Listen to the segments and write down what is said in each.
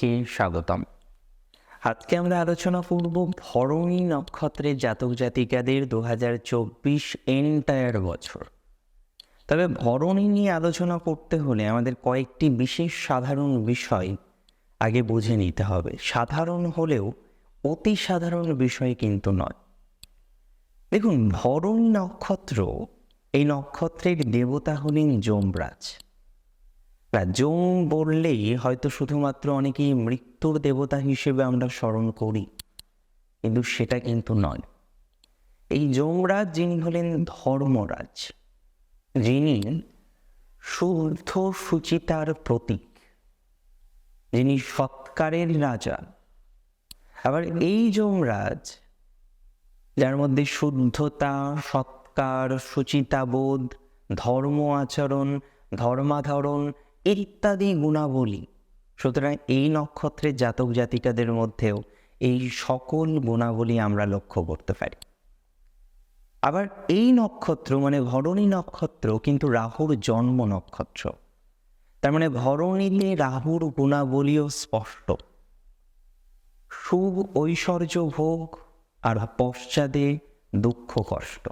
সকলকে স্বাগতম। আজকে আমরা আলোচনা করব ভরণী নক্ষত্রের জাতক জাতিকাদের দু হাজার চব্বিশ এন্টায়ার বছর। তবে ভরণী নিয়ে আলোচনা করতে হলে আমাদের কয়েকটি বিশেষ সাধারণ বিষয় আগে বুঝে নিতে হবে। সাধারণ হলেও অতি সাধারণ বিষয় কিন্তু নয়। দেখুন, ভরণী নক্ষত্র এই নক্ষত্রের দেবতা হলেন যমরাজ। না যম বললেই হয়তো শুধুমাত্র অনেকেই মৃত্যুর দেবতা হিসেবে আমরা স্মরণ করি, কিন্তু সেটা কিন্তু নয়। এই যমরাজ যিনি হলেন ধর্মরাজ, যিনি শুদ্ধ সুচিতার প্রতীক, যিনি সৎকারের রাজা। আবার এই যমরাজ, যার মধ্যে শুদ্ধতা, সৎকার, সুচিতাবোধ, ধর্ম আচরণ, ধর্মাধরণ ইত্যাদি গুণাবলী। সুতরাং এই নক্ষত্রের জাতক জাতিকাদের মধ্যেও এই সকল গুণাবলী আমরা লক্ষ্য করতে পারি। আবার এই নক্ষত্র মানে ভরণী নক্ষত্র কিন্তু রাহুর জন্ম নক্ষত্র। তার মানে ভরণীতে রাহুর গুণাবলীও স্পষ্ট। সুখ ঐশ্বর্য ভোগ আর পশ্চাদে দুঃখ কষ্ট।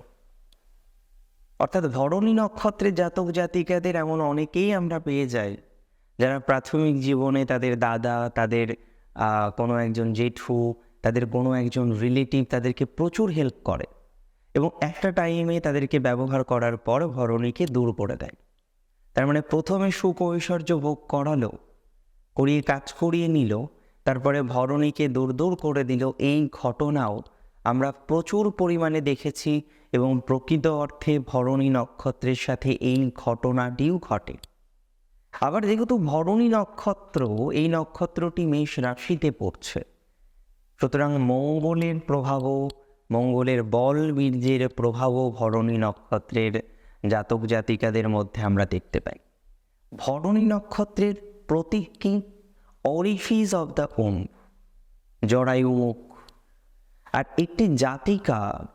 অর্থাৎ ধরণী নক্ষত্রের জাতক জাতিকাদের এমন অনেকেই আমরা পেয়ে যাই, যারা প্রাথমিক জীবনে তাদের দাদা, তাদের কোনো একজন জেঠু, তাদের কোনো একজন রিলেটিভ তাদেরকে প্রচুর হেল্প করে এবং একটা টাইমে তাদেরকে ব্যবহার করার পর ভরণীকে দূর করে দেয়। তার মানে প্রথমে সুখ ঐশ্বর্য ভোগ করালো, করিয়ে কাজ করিয়ে নিল, তারপরে ভরণীকে দূর দূর করে দিল। এই ঘটনাও আমরা প্রচুর পরিমাণে দেখেছি। এবং প্রকৃত অর্থে ভরণী নক্ষত্রের সাথে এই ঘটনাটিও ঘটে। আবার যেহেতু ভরণী নক্ষত্র, এই নক্ষত্রটি মেষ রাশিতে পড়ছে। সুতরাং মঙ্গলের প্রভাবও, মঙ্গলের বল বীর্যের প্রভাবও ভরণী নক্ষত্রের জাতক জাতিকাদের মধ্যে আমরা দেখতে পাই। ভরণী নক্ষত্রের প্রতীক কি অরিফিস অব দ্য ওম জরায়ু মুখ। আর একটি জাতিকা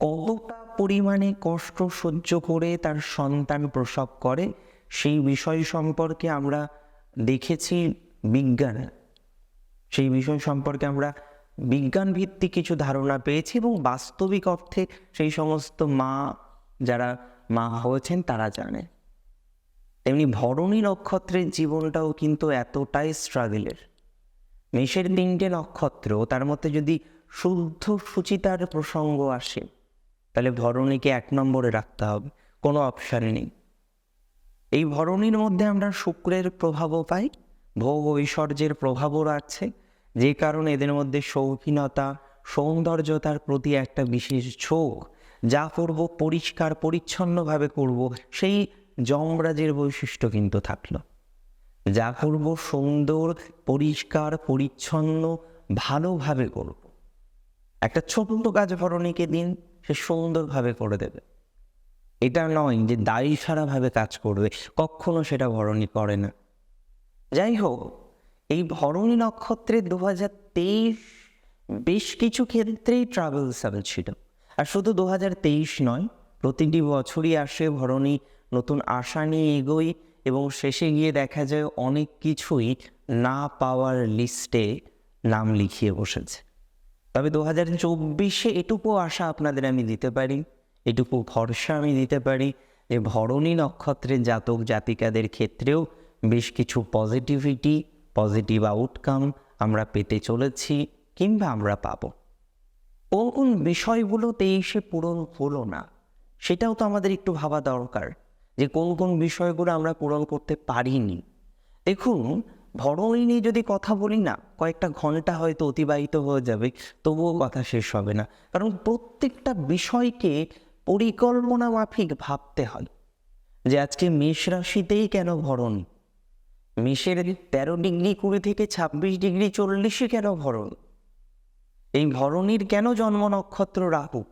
কতটা পরিমাণে কষ্ট সহ্য করে তার সন্তান প্রসব করে, সেই বিষয় সম্পর্কে আমরা দেখেছি বিজ্ঞানে। সেই বিষয় সম্পর্কে আমরা বিজ্ঞান ভিত্তিক কিছু ধারণা পেয়েছি এবং বাস্তবিক অর্থে সেই সমস্ত মা যারা মা হয়েছেন তারা জানে। তেমনি ভরণী নক্ষত্রের জীবনটাও কিন্তু এতটাই স্ট্রাগলের। মেষের তিনটে নক্ষত্র, তার মধ্যে যদি শুদ্ধ সুচিতার প্রসঙ্গ আসে তাহলে ভরণীকে এক নম্বরে রাখতে হবে, কোনো অপশান নেই। এই ভরণীর মধ্যে আমরা শুক্রের প্রভাবও পাই, ভোগ ঐশ্বর্যের প্রভাবও রাখছে যে কারণে এদের মধ্যে শৌখিনতা সৌন্দর্যতার প্রতি একটা বিশেষ ঝোঁক, যা করব পরিষ্কার, পরিচ্ছন্নভাবে করব, সেই যমরাজের বৈশিষ্ট্য কিন্তু থাকল। যা করব সুন্দর, পরিষ্কার, পরিচ্ছন্ন, ভালোভাবে করব। একটা ছোট্ট কাজ ভরণীকে দিন সে সুন্দরভাবে করে দেবে। এটা নয় যে দায়ী সারাভাবে কাজ করবে, কখনো সেটা ভরণী করে না। যাই হোক, এই ভরণী নক্ষত্রে দু হাজার তেইশ বেশ কিছু ক্ষেত্রেই ট্রাভেলসাবল ছিল। আর শুধু দু হাজার তেইশ নয়, প্রতিটি বছরই আসে ভরণী, নতুন আশা নিয়ে এগোই এবং শেষে গিয়ে দেখা যায় অনেক কিছুই না পাওয়ার লিস্টে নাম লিখিয়ে বসেছে। তবে দু হাজার চব্বিশে এটুকু আশা আপনাদের আমি দিতে পারি, এটুকু ভরসা আমি দিতে পারি যে ভরণী নক্ষত্রের জাতক জাতিকাদের ক্ষেত্রেও বেশ কিছু পজিটিভিটি পজিটিভ আউটকাম আমরা পেতে চলেছি কিংবা আমরা পাবো। কোন কোন বিষয়গুলোতে এসে পূরণ হলো না, সেটাও তো আমাদের একটু ভাবা দরকার যে কোন কোন বিষয়গুলো আমরা পূরণ করতে পারিনি। দেখুন ভরণী নিয়ে যদি কথা বলি না, কয়েকটা ঘণ্টা হয়তো অতিবাহিত হয়ে যাবে, তবুও কথা শেষ হবে না। কারণ প্রত্যেকটা বিষয়কে পরিকল্পনা মাফিক ভাবতে হয় যে আজকে মেষ রাশিতেই কেন ভরণ? মেষের তেরো ডিগ্রি কুড়ি থেকে ছাব্বিশ ডিগ্রি চল্লিশে কেন ভরণ? এই ভরণীর কেন জন্ম নক্ষত্র রাহু?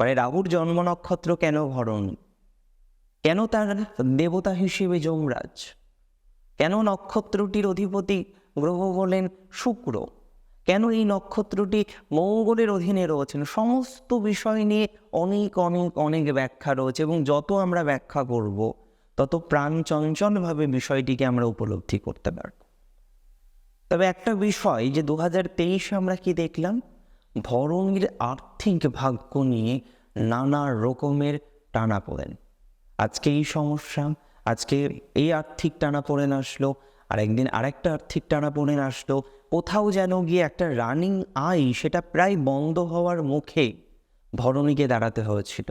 মানে রাহুর জন্ম নক্ষত্র কেন ভরণ? কেন তার দেবতা হিসেবে যমরাজ? কেন নক্ষত্রটির অধিপতি গ্রহ বলেন শুক্র? কেন এই নক্ষত্রটি মঙ্গলের অধীনে রয়েছেন? সমস্ত বিষয় নিয়ে অনেক অনেক অনেক ব্যাখ্যা রয়েছে এবং যত আমরা ব্যাখ্যা করব, তত প্রাণ চঞ্চলভাবে বিষয়টিকে আমরা উপলব্ধি করতে পারব। তবে একটা বিষয় যে দু হাজার তেইশে আমরা কি দেখলাম? ভরণীর আর্থিক ভাগ্য নিয়ে নানা রকমের টানা পড়েন আজকে এই সমস্যা আজকে এই আর্থিক টানা পড়েন আসলো আর একদিন আরেকটা আর্থিক টানা পড়েন আসলো, কোথাও যেন গিয়ে একটা রানিং আই সেটা প্রায় বন্ধ হওয়ার মুখে ভরণীকে দাঁড়াতে হয়েছিল।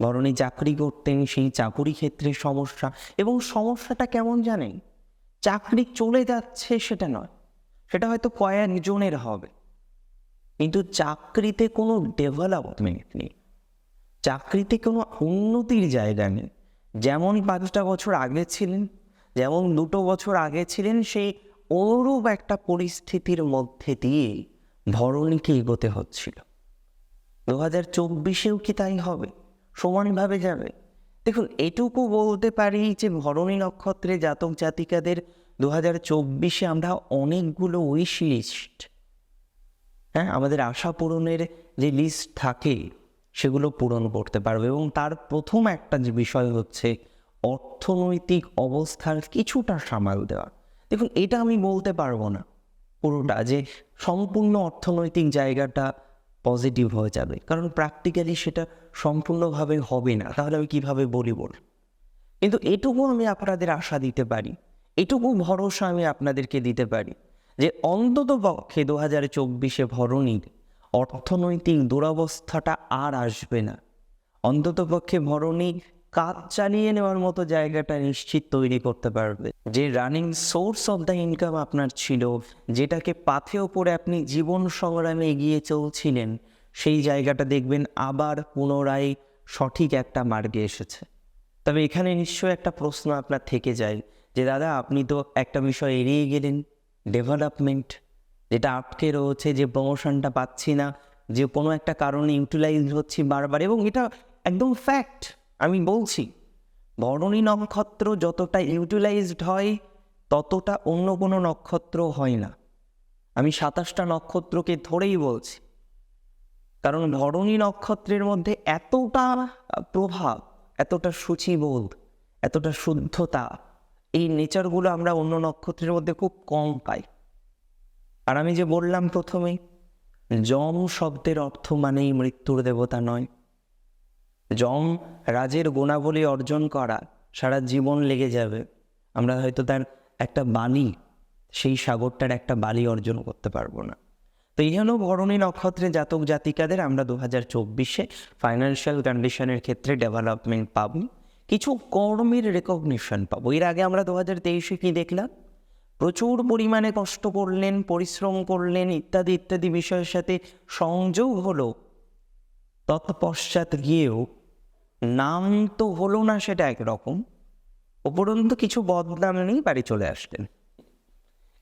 ভরণী চাকরি করতেন, সেই চাকুরি ক্ষেত্রে সমস্যা, এবং সমস্যাটা কেমন জানেন? চাকরি চলে যাচ্ছে সেটা নয়, সেটা হয়তো কয়েকজনের হবে। কিন্তু চাকরিতে কোনো ডেভেলপমেন্ট নেই, চাকরিতে কোনো উন্নতির জায়গা নেই। যেমন পাঁচটা বছর আগে ছিলেন, যেমন দুটো বছর আগে ছিলেন, সেই অনুরূপ একটা পরিস্থিতির মধ্যে দিয়ে ভরণীকে এগোতে হচ্ছিল? দু হাজার চব্বিশেও কি তাই হবে? সমানভাবে যাবে? দেখুন, এটুকু বলতে পারি যে ভরণী নক্ষত্রে জাতক জাতিকাদের দু হাজার চব্বিশে আমরা অনেকগুলো উইশ লিস্ট হ্যাঁ আমাদের আশা পূরণের যে লিস্ট থাকে সেগুলো পূরণ করতে পারবে এবং তার প্রথম একটা যে বিষয় হচ্ছে অর্থনৈতিক অবস্থার কিছুটা সামাল দেওয়া। দেখুন, এটা আমি বলতে পারব না পুরোটা যে সম্পূর্ণ অর্থনৈতিক জায়গাটা পজিটিভ হয়ে যাবে। কারণ প্র্যাকটিক্যালি সেটা সম্পূর্ণভাবে হবে না। তাহলে আমি কীভাবে বলি বল কিন্তু এটুকু আমি আপনাদের আশা দিতে পারি, এটুকু ভরসা আমি আপনাদেরকে দিতে পারি যে অন্তত পক্ষে দু হাজার চব্বিশে ভরণীর অর্থনৈতিক দুরবস্থাটা আর আসবে না। অন্ততপক্ষে ভরণী কাজ চালিয়ে নেওয়ার মতো জায়গাটা নিশ্চিত তৈরি করতে পারবে। যে running source of the income আপনার ছিল, যেটাকে পাথে ওপরে আপনি জীবন সংগ্রামে এগিয়ে চলছিলেন, সেই জায়গাটা দেখবেন আবার পুনরায় সঠিক একটা মার্গে এসেছে। তবে এখানে নিশ্চয়ই একটা প্রশ্ন আপনার থেকে যায়, যে দাদা আপনি তো একটা বিষয় এড়িয়ে গেলেন ডেভেলপমেন্ট যেটা আটকে রয়েছে, যে প্রমোশনটা পাচ্ছি না, যে কোনো একটা কারণে ইউটিলাইজ হচ্ছি বারবার এবং এটা একদম ফ্যাক্ট আমি বলছি। বরণী নক্ষত্র যতটা ইউটিলাইজড হয়, ততটা অন্য কোনো নক্ষত্র হয় না। আমি সাতাশটা নক্ষত্রকে ধরেই বলছি। কারণ ধরণী নক্ষত্রের মধ্যে এতটা প্রভাব, এতটা সূচিবোধ, এতটা শুদ্ধতা, এই নেচারগুলো আমরা অন্য নক্ষত্রের মধ্যে খুব কম পাই। আর আমি যে বললাম প্রথমে যম শব্দের অর্থ মানেই মৃত্যুর দেবতা নয়। যম রাজের গুণাবলী অর্জন করা সারা জীবন লেগে যাবে। আমরা হয়তো তার একটা বালি সেই সাগরটার একটা বালি অর্জন করতে পারব না। তো এই হলো ভরণী নক্ষত্রে জাতক জাতিকাদের আমরা দু হাজার চব্বিশে ফাইন্যান্সিয়াল কন্ডিশনের ক্ষেত্রে ডেভেলপমেন্ট পাবো। কিছু কর্মের রেকগনিশন পাবো। এর আগে আমরা দু হাজার তেইশে কী দেখলাম? প্রচুর পরিমাণে কষ্ট করলেন, পরিশ্রম করলেন, ইত্যাদি ইত্যাদি বিষয়ের সাথে সংযোগ হলো। তৎপশ্চাৎ গিয়েও নাম তো হলো না সেটা একরকম। উপরন্তু কিছু বদনাম নেই বাড়ি চলে আসলেন।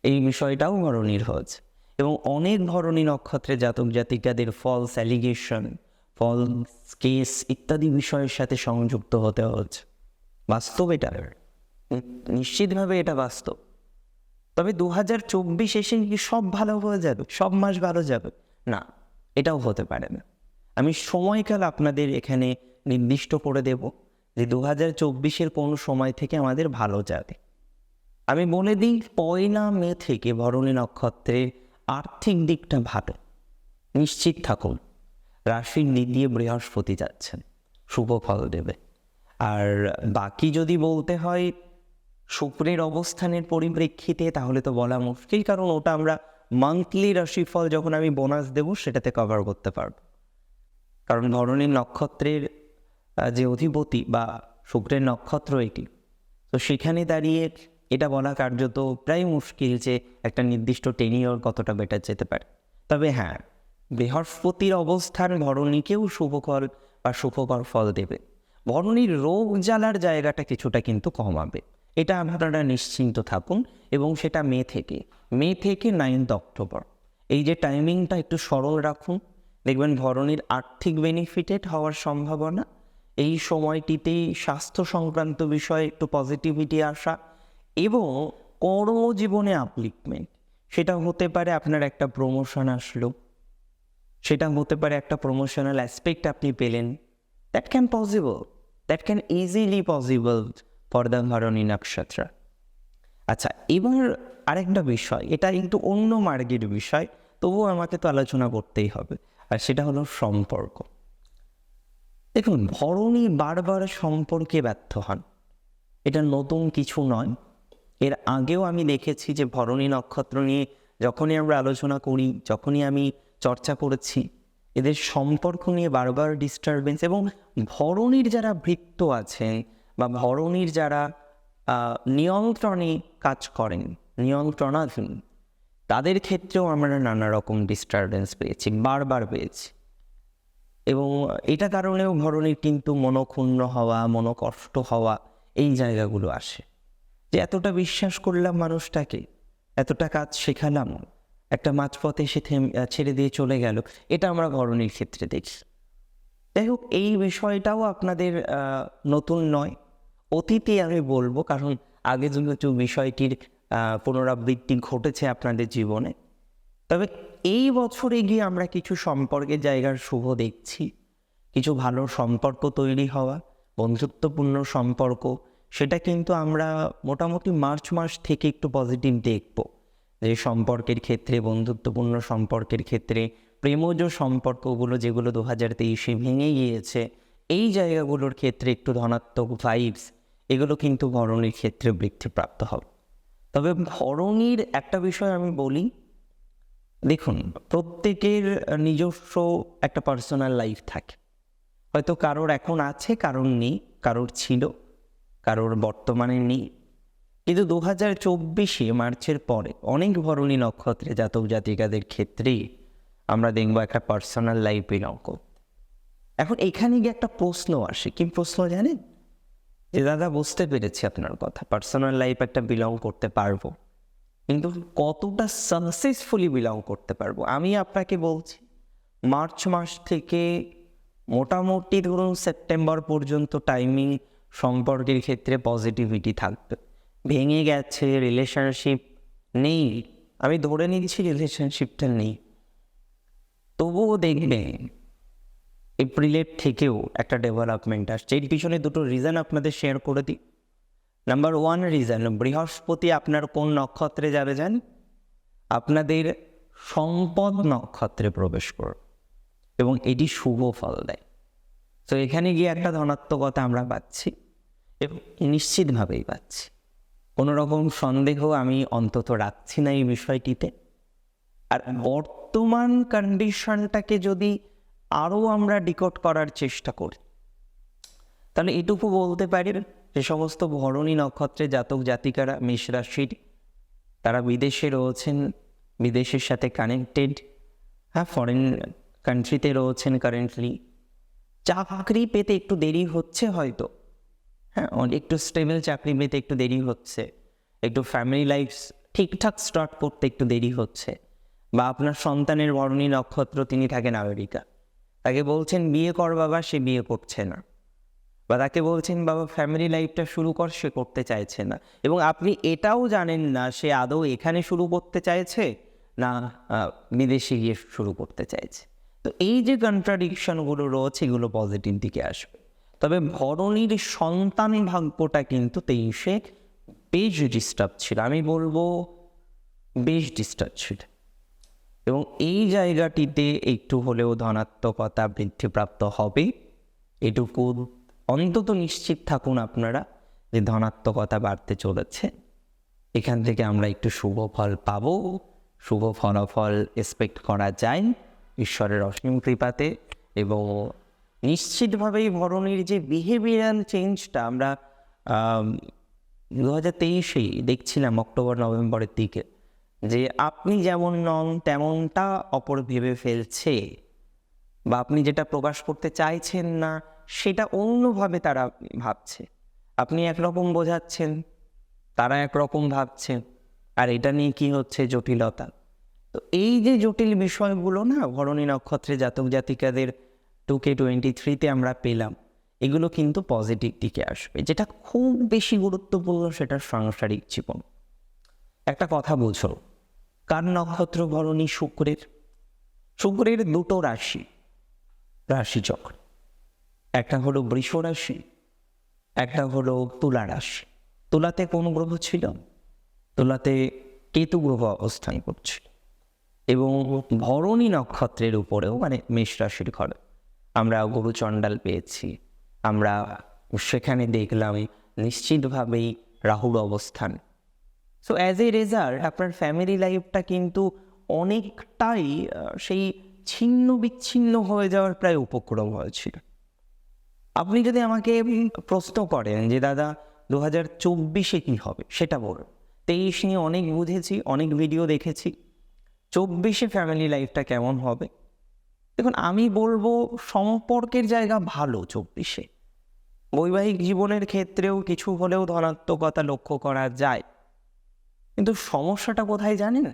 এই বিষয়টাও ভরণীর হজ। এবং অনেক ধরনের নক্ষত্রে জাতক জাতিকাদের ফলস অ্যালিগেশন ফলস কেস ইত্যাদি বিষয়ের সাথে সংযুক্ত হতে হচ্ছে বাস্তব এটা। নিশ্চিতভাবে এটা বাস্তব। তবে দু হাজার চব্বিশ এসে কি সব ভালো হয়ে যাবে? সব মাস ভালো যাবে? না, এটাও হতে পারে না। আমি সময়কাল আপনাদের এখানে নির্দিষ্ট করে দেব যে দু হাজার চব্বিশের কোন সময় থেকে আমাদের ভালো যাবে। আমি বলে দিই, পয়লা মে থেকে ভরণী নক্ষত্রের আর্থিক দিকটা ভালো। নিশ্চিত থাকুন, রাশির দ্বিতীয় বৃহস্পতি যাচ্ছেন, শুভ ফল দেবে। আর বাকি যদি বলতে হয় শুক্রের অবস্থানের পরিপ্রেক্ষিতে তাহলে তো বলা মুশকিল, কারণ ওটা আমরা মান্থলি রাশিফল যখন আমি বোনাস দেব সেটাতে কভার করতে পারব। কারণ ধরনের নক্ষত্রের যে অধিপতি বা শুক্রের নক্ষত্র এটি, তো সেখানে দাঁড়িয়ে এটা বলা কার্যত প্রায় মুশকিল যে একটা নির্দিষ্ট টেনিওর কতটা বেটার যেতে পারে। তবে হ্যাঁ বৃহস্পতির অবস্থান ধরণীকেও শুভকর বা সুখকর ফল দেবে। ভরণীর রোগ জ্বালার জায়গাটা কিছুটা কিন্তু কমাবে। এটা আপনারা নিশ্চিন্ত থাকুন এবং সেটা মে থেকে। মে থেকে নাইন্থ অক্টোবর এই যে টাইমিংটা একটু সরল রাখুন। দেখবেন ভরণীর আর্থিক বেনিফিটেড হওয়ার সম্ভাবনা। এই সময়টিতেই স্বাস্থ্য সংক্রান্ত বিষয়ে একটু পজিটিভিটি আসা এবং কর্মজীবনে আপলিকমেন্ট সেটা হতে পারে আপনার একটা প্রমোশন আসলো। সেটা হতে পারে একটা প্রমোশনাল অ্যাসপেক্ট আপনি পেলেন। That can possible that can easily possible for the Bharani নক্ষত্র। আচ্ছা এবার আরেকটা বিষয়, এটা কিন্তু অন্য মার্গের বিষয়, তবুও আমাকে তো আলোচনা করতেই হবে, আর সেটা হলো সম্পর্ক। দেখুন, ভরণী বারবার সম্পর্কে ব্যর্থ হন। এটা নতুন কিছু নয়। এর আগেও আমি দেখেছি যে ভরণী নক্ষত্র নিয়ে যখনই আমরা আলোচনা করি, যখনই আমি চর্চা করেছি, এদের সম্পর্ক নিয়ে বারবার ডিস্টারবেন্স এবং ভরণীর যারা বৃত্ত আছেন বা ভরণীর যারা নিয়ন্ত্রণে কাজ করেন, নিয়ন্ত্রণাধীন, তাদের ক্ষেত্রেও আমরা নানা রকম ডিস্টারবেন্স পেয়েছি, বারবার পেয়েছি। এবং এটা কারণেও ভরণীর কিন্তু মনক্ষুণ্ণ হওয়া, মনকষ্ট হওয়া এই জায়গাগুলো আসে। যে এতটা বিশ্বাস করলাম মানুষটাকে, এতটা কাজ শেখালাম, একটা মাঝপথে সে ছেড়ে দিয়ে চলে গেল, এটা আমরা ভরণীর ক্ষেত্রে দেখি। যাই হোক এই বিষয়টাও আপনাদের নতুন নয়। অতীতে আমি বলব, কারণ আগে যেহেতু বিষয়টির পুনরাবৃত্তি ঘটেছে আপনাদের জীবনে, তবে এই বছরে গিয়ে আমরা কিছু সম্পর্কের জায়গার শুভ দেখছি। কিছু ভালো সম্পর্ক তৈরি হওয়া, বন্ধুত্বপূর্ণ সম্পর্ক, সেটা কিন্তু আমরা মোটামুটি মার্চ মাস থেকে একটু পজিটিভ দেখব। যে সম্পর্কের ক্ষেত্রে, বন্ধুত্বপূর্ণ সম্পর্কের ক্ষেত্রে প্রেমজ সম্পর্কগুলো যেগুলো দু হাজার তেইশে ভেঙে গিয়েছে, এই জায়গাগুলোর ক্ষেত্রে একটু ধনাত্মক ভাইবস এগুলো কিন্তু ভরণীর ক্ষেত্রে বৃদ্ধিপ্রাপ্ত হবে। তবে ভরণীর একটা বিষয় আমি বলি, দেখুন, প্রত্যেকের নিজস্ব একটা পার্সোনাল লাইফ থাকে। হয়তো কারোর এখন আছে, কারোর নেই, কারোর ছিল, কারোর বর্তমানে নেই। কিন্তু দু হাজার চব্বিশে মার্চের পরে অনেক ভরণী নক্ষত্রে জাতক জাতিকাদের ক্ষেত্রেই আমরা দেখব একটা পার্সোনাল লাইফ বিলং এখন এখানে গিয়ে একটা প্রশ্ন আসে। কি প্রশ্ন জানেন? যে দাদা, বুঝতে পেরেছি আপনার কথা। পার্সোনাল লাইফ একটা বিলং করতে পারব, কিন্তু কতটা সাকসেসফুলি বিলং করতে পারব? আমি আপনাকে বলছি, মার্চ মাস থেকে মোটামুটি ধরুন সেপ্টেম্বর পর্যন্ত টাইমিং সম্পর্কের ক্ষেত্রে পজিটিভিটি থাকবে। ভেঙে গেছে রিলেশনশিপ নেই। আমি ধরে নিচ্ছি রিলেশনশিপটা নেই। তবুও দেখবেন এপ্রিলের থেকেও একটা ডেভেলপমেন্ট আসছে। এর পিছনে দুটো রিজন আপনাদের শেয়ার করে দিই। নাম্বার ওয়ান রিজন বৃহস্পতি আপনার কোন নক্ষত্রে যাবে যান আপনাদের সম্পদ নক্ষত্রে প্রবেশ করবে এবং এটি শুভ ফল দেয়। তো এখানে গিয়ে একটা ধনাত্মকতা আমরা পাচ্ছি এবং নিশ্চিতভাবেই পাচ্ছি। কোনো রকম সন্দেহ আমি অন্তত রাখছি না এই বিষয়টিতে। আর বর্তমান কন্ডিশনটাকে যদি আরও আমরা ডিকোড করার চেষ্টা করি, তাহলে এটুকু বলতে পারি যে সমস্ত ভরণী নক্ষত্রে জাতক জাতিকারা মেষ রাশির তারা বিদেশে রয়েছেন, বিদেশের সাথে কানেক্টেড হ্যাঁ ফরেন কান্ট্রিতে রয়েছেন কারেন্টলি চাকরি পেতে একটু দেরি হচ্ছে হয়তো হ্যাঁ একটু স্টেবল চাকরি পেতে একটু দেরি হচ্ছে, একটু ফ্যামিলি লাইফ ঠিকঠাক স্টার্ট করতে একটু দেরি হচ্ছে। বা আপনার সন্তানের বরণী নক্ষত্র তিনি থাকেন আমেরিকা। তাকে বলছেন, বিয়ে কর বাবা, সে বিয়ে করছে না। বা তাকে বলছেন, বাবা ফ্যামিলি লাইফটা শুরু কর, সে করতে চাইছে না। এবং আপনি এটাও জানেন না, সে আদৌ এখানে শুরু করতে চাইছে না বিদেশে গিয়ে শুরু করতে চাইছে। তো এই যে কন্ট্রাডিকশনগুলো রয়েছে, এগুলো পজিটিভ দিকে আসবে। তবে ভরণীর সন্তান ভাগ্যটা কিন্তু তেইশে বেশ ডিস্টার্ব ছিল। আমি বলব, বেশ ডিস্টার্ব ছিল। এবং এই জায়গাটিতে একটু হলেও ধনাত্মকতা বৃদ্ধিপ্রাপ্ত হবে এটুকু অন্তত নিশ্চিত থাকুন আপনারা যে ধনাত্মকতা বাড়তে চলেছে। এখান থেকে আমরা একটু শুভ ফল পাবো। শুভ ফলাফল এক্সপেক্ট করা যায় ঈশ্বরের অসীম কৃপাতে এবং নিশ্চিতভাবেই ভরণীর যে বিহেভিয়ারাল চেঞ্জটা আমরা দু হাজার তেইশেই দেখছিলাম অক্টোবর নভেম্বরের দিকে। যে আপনি যেমন নন, তেমনটা অপর ভেবে ফেলছে বা আপনি যেটা প্রকাশ করতে চাইছেন না, সেটা অন্যভাবে তারা ভাবছে। আপনি একরকম বোঝাচ্ছেন, তারা একরকম ভাবছেন আর এটা নিয়ে কি হচ্ছে জটিলতা? তো এই যে জটিল বিষয়গুলো না, ভরণী নক্ষত্রে জাতক জাতিকাদের টু কে টোয়েন্টি থ্রিতে আমরা পেলাম, এগুলো কিন্তু পজিটিভ দিকে আসবে। যেটা খুব বেশি গুরুত্বপূর্ণ সেটা সাংসারিক জীবন। একটা কথা বুঝো কার নক্ষত্র ভরণী শুক্রের? শুক্রের দুটো রাশি রাশিচক্র একটা হলো বৃষ রাশি, একটা হলো তুলা রাশি। তুলাতে কোন গ্রহ ছিল? তুলাতে কেতু গ্রহ অবস্থান করছিল। এবং ভরণী নক্ষত্রের উপরেও মানে মেষ রাশির ঘরে, আমরা গুরুচণ্ডাল পেয়েছি। আমরা সেখানে দেখলাম, নিশ্চিতভাবেই রাহুর অবস্থান। সো অ্যাজ এ রেজাল্ট আপনার ফ্যামিলি লাইফটা কিন্তু অনেকটাই সেই ছিন্ন বিচ্ছিন্ন হয়ে যাওয়ার প্রায় উপক্রম হয়েছিল। আপনি যদি আমাকে প্রশ্ন করেন যে, দাদা দু হাজার চব্বিশে কী হবে? সেটা বলুন। তেইশ নিয়ে অনেক বুঝেছি, অনেক ভিডিও দেখেছি। চব্বিশে ফ্যামিলি লাইফটা কেমন হবে? দেখুন, আমি বলব সম্পর্কের জায়গা ভালো চব্বিশে। বৈবাহিক জীবনের ক্ষেত্রেও কিছু হলেও ধনাত্মকতা লক্ষ্য করা যায়। কিন্তু সমস্যাটা কোথায় জানেন?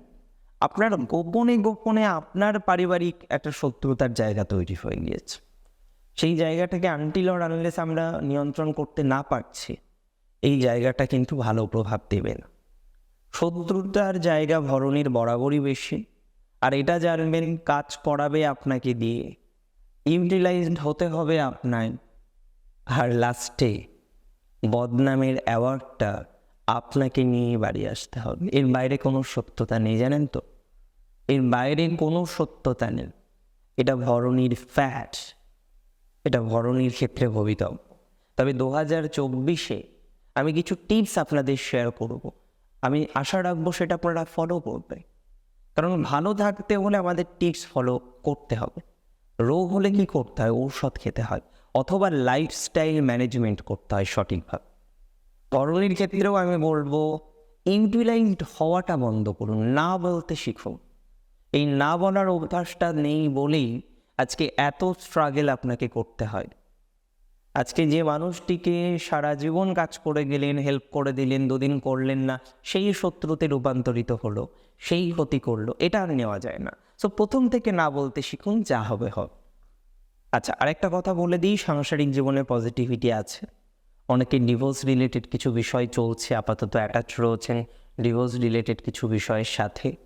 আপনার গোপনে গোপনে আপনার পারিবারিক একটা শত্রুতার জায়গা তৈরি হয়ে গিয়েছে। সেই জায়গাটাকে আনটিল অর আনলেস আমরা নিয়ন্ত্রণ করতে না পারছি, এই জায়গাটা কিন্তু ভালো প্রভাব দেবে না। শত্রুতার জায়গা ভরণের বরাবরই বেশি, আর এটা জানবেন, কাজ করাবে আপনাকে দিয়ে ইউটিলাইজড হতে হবে আপনার, আর লাস্টে বদনামের অ্যাওয়ার্ডটা আপনাকে নিয়ে বাড়ি আসতে হবে। এর বাইরে কোনো সত্যতা নেই জানেন তো? এর বাইরে কোনো সত্যতা নেই। এটা ভরণীর ফ্যাট এটা ভরণীর ক্ষেত্রে ভবিতব্য তবে দু হাজার চব্বিশে আমি কিছু টিপস আপনাদের শেয়ার করব। আমি আশা রাখব সেটা আপনারা ফলো করবে। কারণ ভালো থাকতে হলে আমাদের টিপস ফলো করতে হবে। রোগ হলে কি করতে হয়? ঔষধ খেতে হয়। অথবা লাইফস্টাইল ম্যানেজমেন্ট করতে হয় সঠিকভাবে। তরুণীর ক্ষেত্রেও আমি বলব ইউটিলাইজড হওয়াটা বন্ধ করুন, না বলতে শিখুন। এই না বলার অভ্যাসটা নেই বলেই আজকে এত স্ট্রাগল আপনাকে করতে হয়। আজকে যে মানুষটিকে সারা জীবন কাজ করে গেলেন হেল্প করে দিলেন, দুদিন করলেন না, সেই শত্রুতে রূপান্তরিত হলো, সেই ক্ষতি করল, এটা আর নেওয়া যায় না। সো প্রথম থেকে না বলতে শিখুন, যা হবে হবে। আচ্ছা আরেকটা কথা বলে দিই, সাংসারিক জীবনে পজিটিভিটি আছে। অনেকে ডিভোর্স রিলেটেড কিছু বিষয় চলছে, আপাতত অ্যাটাচ রয়েছেন ডিভোর্স রিলেটেড কিছু বিষয়ের সাথে।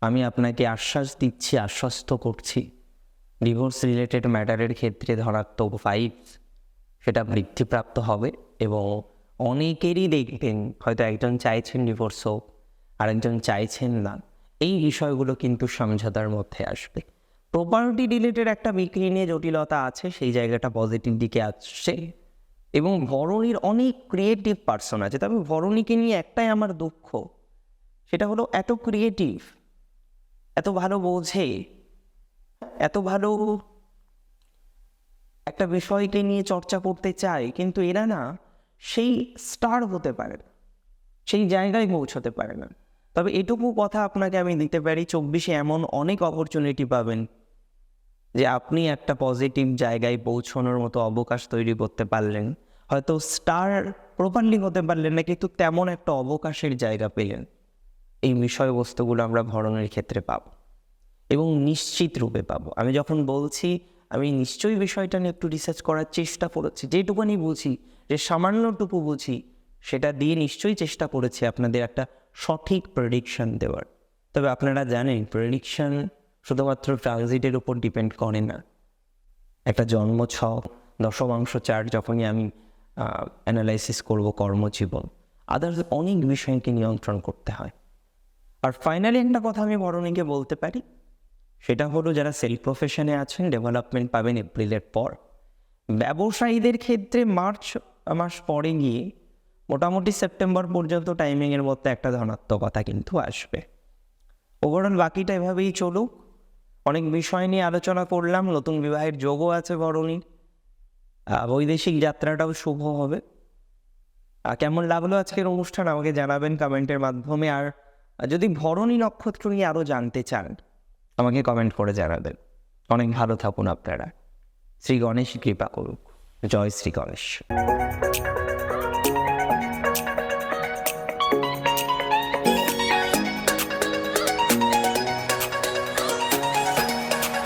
আমি আপনাকে আশ্বাস দিচ্ছি, আশ্বস্ত করছি ডিভোর্স রিলেটেড ম্যাটারের ক্ষেত্রে ধনাত্মক ফাইভ সেটা বৃদ্ধিপ্রাপ্ত হবে এবং অনেকেরই দেখবেন হয়তো একজন চাইছেন ডিভোর্স হোক, আরেকজন চাইছেন না। এই বিষয়গুলো কিন্তু সমঝোতার মধ্যে আসবে। প্রপার্টি রিলেটেড একটা বিক্রি নিয়ে জটিলতা আছে, সেই জায়গাটা পজিটিভ দিকে আসছে। এবং ভরণীর অনেক ক্রিয়েটিভ পার্সন আছে। তবে ভরণীকে নিয়ে একটাই আমার দুঃখ, সেটা হলো এত ক্রিয়েটিভ এত ভালো বোঝে, এত ভালো একটা বিষয়কে নিয়ে চর্চা করতে চায়, কিন্তু এরা না সেই স্টার হতে পারে না, সেই জায়গায় পৌঁছতে পারে না। তবে এটুকু কথা আপনাকে আমি দিতে পারি, চব্বিশে এমন অনেক অপরচুনিটি পাবেন। যে আপনি একটা পজিটিভ জায়গায় পৌঁছানোর মতো অবকাশ তৈরি করতে পারলেন। হয়তো স্টার প্রপারলি হতে পারলেন না, কিন্তু তেমন একটা অবকাশের জায়গা পেলেন। এই বিষয়বস্তুগুলো আমরা ভরণের ক্ষেত্রে পাবো এবং নিশ্চিত রূপে পাবো। আমি যখন বলছি, আমি নিশ্চয়ই বিষয়টা নিয়ে একটু রিসার্চ করার চেষ্টা করেছি, যেটুকুনি বুঝি, যে সামান্যটুকু বুঝি, সেটা দিয়ে নিশ্চয়ই চেষ্টা করেছি আপনাদের একটা সঠিক প্রেডিকশন দেওয়ার। তবে আপনারা জানেন প্রেডিকশন শুধুমাত্র ট্রানজিটের উপর ডিপেন্ড করে না। একটা জন্ম ছক দশমাংশ চার্ট যখনই আমি অ্যানালাইসিস করব কর্মজীবন আদার্স অনেক বিষয়কে নিয়ন্ত্রণ করতে হয়। আর ফাইনালি একটা কথা আমি বরণীকে বলতে পারি, সেটা হলো যারা সেলফ প্রফেশনে আছেন ডেভেলপমেন্ট পাবেন এপ্রিলের পর। ব্যবসায়ীদের ক্ষেত্রে মার্চ মাস পরে গিয়ে মোটামুটি সেপ্টেম্বর পর্যন্ত টাইমিংয়ের মধ্যে একটা ধনাত্মকতা কিন্তু আসবে। ওভারঅল বাকিটা এভাবেই চলুক। অনেক বিষয় নিয়ে আলোচনা করলাম নতুন বিবাহের যোগও আছে বরণীর আহ, বৈদেশিক যাত্রাটাও শুভ হবে। কেমন লাগল আজকের অনুষ্ঠান? আমাকে জানাবেন কমেন্টের মাধ্যমে। আর যদি ভরণী নক্ষত্র নিয়ে আরও জানতে চান আমাকে কমেন্ট করে জানাবেন। অনেক ভালো থাকুন আপনারা। শ্রী গণেশ কৃপা করুক। জয় শ্রী গণেশ।